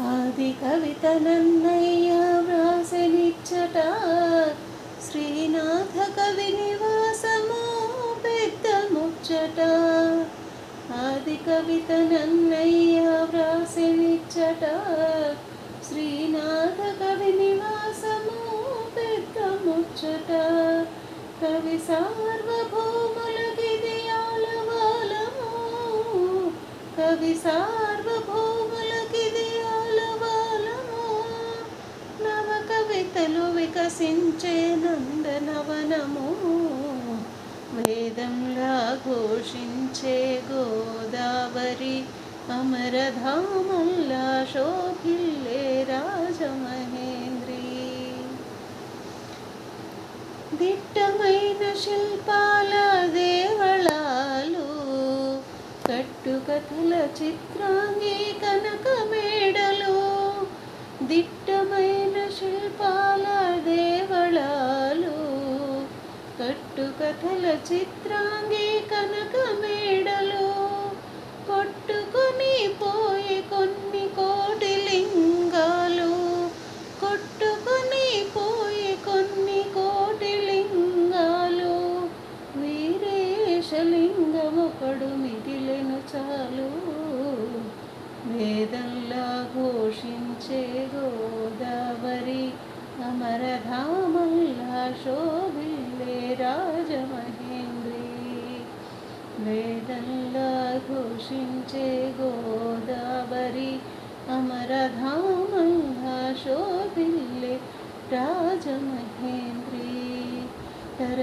ఆది కవిత నన్నయ్య వ్రాసనిచ్చట. శ్రీనాథ కవి నివాసము పెద్ద ముచ్చట. ఆది కవిత నన్నయ్య వ్రాసనిచ్చట. శ్రీనాథ కవి నివాసము పెద్ద ముచ్చట. కవి సార్వభౌములకిది ఆలవాలము కవి సార్ కవితలు నందనవనము వేదంలా ఘోషించే గోదావరి అమరధామల్లా శోభిల్లే రాజమహేంద్రి. దిట్టమైన శిల్పాల దేవళాలు కట్టుకథల చిత్రాంగి కనక మేడలు దిట్టమైన శిల్పాల కట్టుకథల చిత్రాంగి కనక మేడలు కొట్టుకొని పోయే కొన్ని కోటి లింగాలు. కొట్టుకొని పోయి కొన్ని కోటి లింగాలు. వీరేశలింగమొకడు మిగిలెను చాలు. వేదంలా ఘోషించే अमर धामल् शोभिले राजमहिन्द्री गोदावरी घोषि च अमर धामल् शोभि